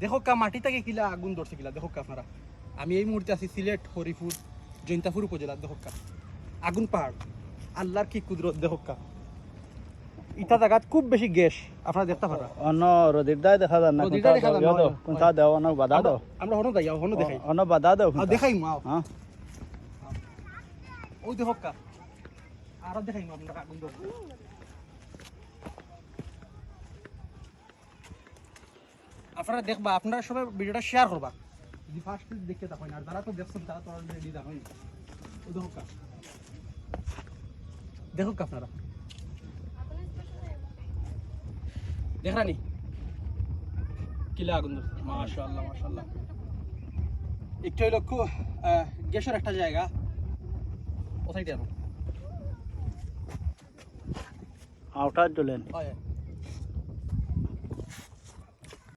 দেখো কা মাটি থেকে কিলা আগুন ধরছে কিলা দেখো কা আপনারা। আমি এই মুহূর্তে আছি সিলেট হরিপুর জৈন্তাপুর উপজেলা দেখো কা। আগুন পাহাড়। আল্লাহর কি কুদরত দেখো কা। ইটা জায়গাত খুব বেশি গ্যাস। আপনারা দেখতে পারা অন্য রোদির দায় দেখা যায় না রোদির দায় দেখা যায় না, কোনটা দাও অন্য বাধা দাও। আমরা হনো হনো দেখাই। অন্য বাধা দাও দেখাই মাও হ্যাঁ। ওই দেখো কা। আর দেখাই মা আপনারা আগুন আপনারা দেখবা আপনারা সবাই ভিডিওটা শেয়ার করবা। যদি ফার্স্ট দেখতে থাকেন আর যারা তো দেখছেন তারা তো অলরেডি জানেন ওই দেখো কা দেখো কা আপনারা। দেখরানি কিলা আগুন মাশাআল্লাহ মাশাআল্লাহ। একটু হইল খুব গ্যাসের একটা জায়গা। কোথায় দিয়ে আউটার চলেন হয়।